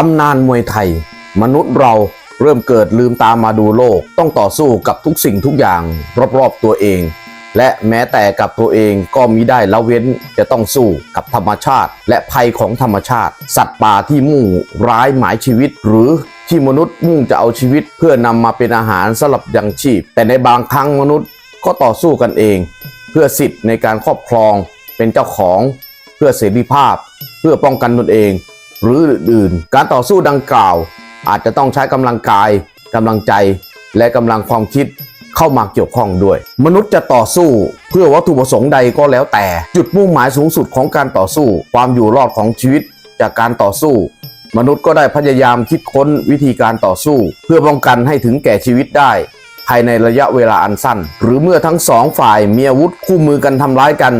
ตำนานมวยไทย มนุษย์เราเริ่มเกิดลืมตามาดูโลก ต้องต่อสู้กับทุกสิ่งทุกอย่างรอบๆตัวเอง และแม้แต่กับตัวเองก็มิได้ละเว้นจะต้องสู้กับธรรมชาติ และภัยของธรรมชาติ สัตว์ป่าที่มุ่งร้ายหมายชีวิต หรือที่มนุษย์มุ่งจะเอาชีวิต เพื่อนำมาเป็นอาหารสำหรับยังชีพ แต่ในบางครั้งมนุษย์ก็ต่อสู้กันเอง เพื่อสิทธิ์ในการครอบครองเป็นเจ้าของ เพื่อเสรีภาพ เพื่อป้องกันตนเอง หรืออื่นๆ การต่อสู้ดังกล่าว อาจจะต้องใช้กำลังกายกำลังใจ และกำลังความคิดเข้ามาเกี่ยวข้องด้วย มนุษย์จะต่อสู้เพื่อวัตถุประสงค์ใดก็แล้วแต่ จุดมุ่งหมายสูงสุดของการต่อสู้ ความอยู่รอดของชีวิตจากการต่อสู้ มนุษย์ก็ได้พยายามคิดค้นวิธีการต่อสู้ เพื่อป้องกันให้ถึงแก่ชีวิตได้ ภายในระยะเวลาอันสั้น หรือเมื่อทั้งสองฝ่ายมีอาวุธคู่มือกันทำร้ายกัน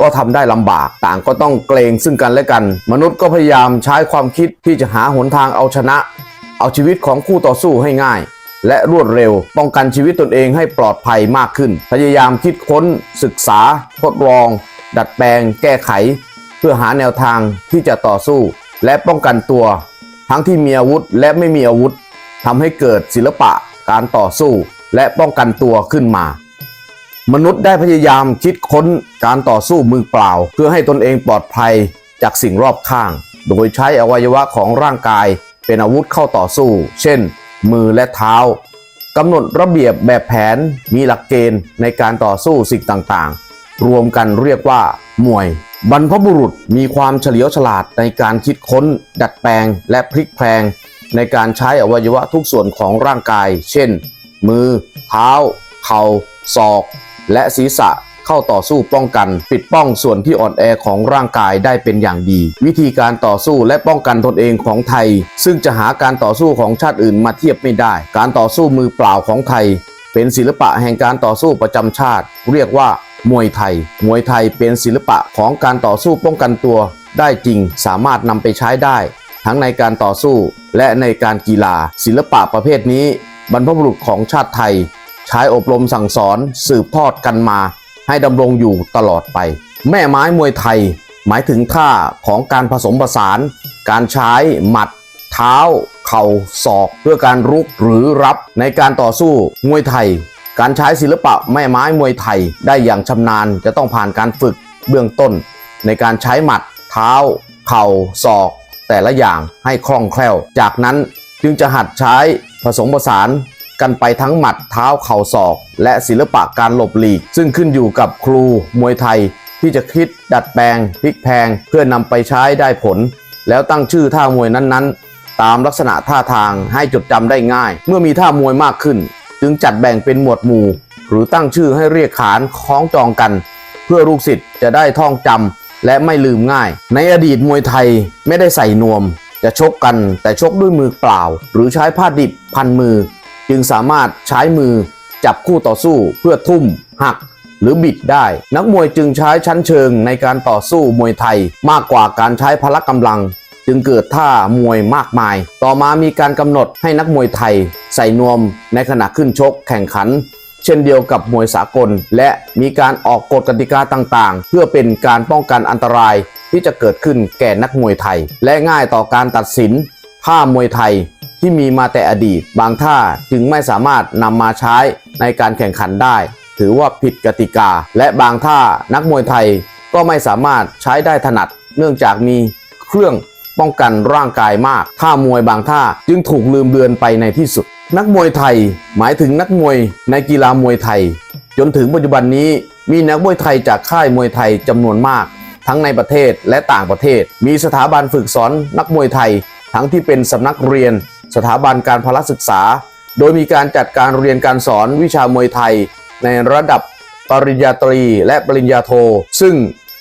ก็ทำได้ลำบาก ต่างก็ต้องเกรงซึ่งกันและกัน มนุษย์ก็พยายามใช้ความคิดที่จะหาหนทางเอาชนะ เอาชีวิตของคู่ต่อสู้ให้ง่าย และรวดเร็วป้องกันชีวิตตนเองให้ปลอดภัยมากขึ้น พยายามคิดค้น ศึกษาทดลอง ดัดแปลง แก้ไข เพื่อหาแนวทางที่จะต่อสู้ และป้องกันตัว ทั้งที่มีอาวุธและไม่มีอาวุธทำให้เกิดศิลปะการต่อสู้ และป้องกันตัวขึ้นมา มนุษย์ได้พยายามคิดค้นการต่อสู้มือเปล่า เพื่อให้ตนเองปลอดภัยจากสิ่งรอบข้าง โดยใช้อวัยวะของร่างกายเป็นอาวุธเข้าต่อสู้ เช่น มือและเท้ากำหนดระเบียบแบบแผนมีหลักเกณฑ์ในการต่อสู้สิ่งต่างๆ รวมกันเรียกว่า มวย บรรพบุรุษมีความเฉลียวฉลาดในการคิดค้น ดัดแปลง และพลิกแพลง ในการใช้อวัยวะทุกส่วนของร่างกาย เช่น มือ เท้า เข่าศอก และศีรษะเข้าต่อสู้ป้องกัน ปิดป้องส่วนที่อ่อนแอของร่างกายได้เป็นอย่างดี วิธีการต่อสู้และป้องกันตนเองของไทย ซึ่งจะหาการต่อสู้ของชาติอื่นมาเทียบไม่ได้ การต่อสู้มือเปล่าของไทย เป็นศิลปะแห่งการต่อสู้ประจำชาติ เรียกว่ามวยไทย มวยไทยเป็นศิลปะของการต่อสู้ป้องกันตัว ได้จริงสามารถนำไปใช้ได้ ทั้งในการต่อสู้และในการกีฬา ศิลปะประเภทนี้ บรรพบุรุษของชาติไทย ใช้อบรมสั่งสอนสืบทอดกันมา ให้ดำรงอยู่ตลอดไป แม่ไม้มวยไทย หมายถึงท่าของการผสมผสาน การใช้หมัด เท้า เข่าศอก เพื่อการรุกหรือรับในการต่อสู้มวยไทย การใช้ศิลปะแม่ไม้มวยไทยได้อย่างชำนาญจะต้องผ่านการฝึกเบื้องต้น ในการใช้หมัด เท้า เข่าศอก แต่ละอย่างให้คล่องแคล่ว จากนั้นจึงจะหัดใช้ผสมผสาน กันไปทั้งหมัดเท้าเข่าศอก และศิลปะการหลบหลีก ซึ่งขึ้นอยู่กับครูมวยไทย ที่จะคิดดัดแปลงพลิกแพงเพื่อนำไปใช้ได้ผล แล้วตั้งชื่อท่ามวยนั้นๆ ตามลักษณะท่าทางให้จดจำได้ง่าย เมื่อมีท่ามวยมากขึ้น จึงจัดแบ่งเป็นหมวดหมู่ หรือตั้งชื่อให้เรียกขานคล้องจองกัน เพื่อลูกศิษย์จะได้ท่องจำและไม่ลืมง่าย ในอดีตมวยไทยไม่ได้ใส่นวม จะชกกันแต่ชกด้วยมือเปล่า หรือใช้ผ้าดิบพันมือ จึงสามารถใช้มือจับคู่ต่อสู้เพื่อทุ่ม หัก หรือบิดได้ นักมวยจึงใช้ชั้นเชิงในการต่อสู้มวยไทย มากกว่าการใช้พละกำลัง จึงเกิดท่ามวยมากมาย ต่อมามีการกำหนดให้นักมวยไทย ใส่นวมในขณะขึ้นชกแข่งขันเช่นเดียวกับมวยสากล และมีการออกกฎกติกาต่างๆ เพื่อเป็นการป้องกันอันตรายที่จะเกิดขึ้นแก่นักมวยไทย และง่ายต่อการตัดสิน ท่ามวยไทยที่มีมาแต่อดีต บางท่าจึงไม่สามารถนำมาใช้ในการแข่งขันได้ ถือว่าผิดกติกา และบางท่านักมวยไทยก็ไม่สามารถใช้ได้ถนัด เนื่องจากมีเครื่องป้องกันร่างกายมาก ท่ามวยบางท่าจึงถูกลืมเลือนไปในที่สุด นักมวยไทย หมายถึงนักมวยในกีฬามวยไทย จนถึงปัจจุบันนี้มีนักมวยไทยจากค่ายมวยไทยจำนวนมาก ทั้งในประเทศและต่างประเทศ มีสถาบันฝึกสอนนักมวยไทย ทั้งที่เป็นสำนักเรียน สถาบันการพละศึกษา โดยมีการจัดการเรียนการสอนวิชามวยไทย ในระดับปริญญาตรีและปริญญาโท ซึ่ง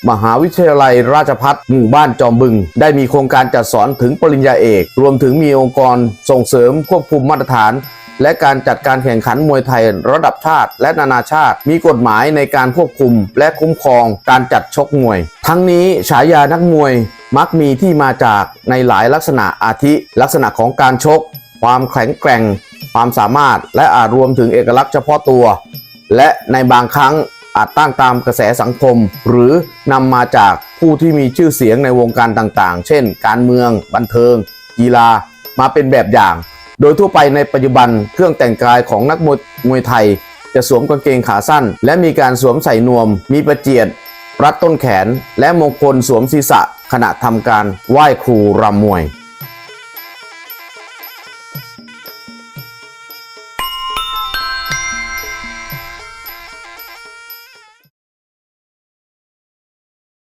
มหาวิทยาลัยราชพัฒหมู่บ้านจอมบึง ได้มีโครงการจัดสอนถึงปริญญาเอก รวมถึงมีองค์กรส่งเสริมควบคุมมาตรฐาน และการจัดการแข่งขันมวยไทยระดับชาติและนานาชาติ มีกฎหมายในการควบคุมและคุ้มครองการจัดชกมวย ทั้งนี้ฉายานักมวย มักมีที่มาจากในหลายลักษณะอาทิ ลักษณะของการชก ความแข็งแกร่ง ความสามารถและอาจรวมถึงเอกลักษณ์เฉพาะตัว และในบางครั้งอาจตั้งตามกระแสสังคม หรือนำมาจากผู้ที่มีชื่อเสียงในวงการต่างๆ เช่น การเมือง บันเทิง กีฬา มาเป็นแบบอย่าง โดยทั่วไปในปัจจุบันเครื่องแต่งกายของนักมวยมวยไทย จะสวมกางเกงขาสั้น และมีการสวมใส่นวม มีประเจียดรัดต้นแขน และมงคลสวมศีรษะ ขณะทำการไหว้ครูรำมวย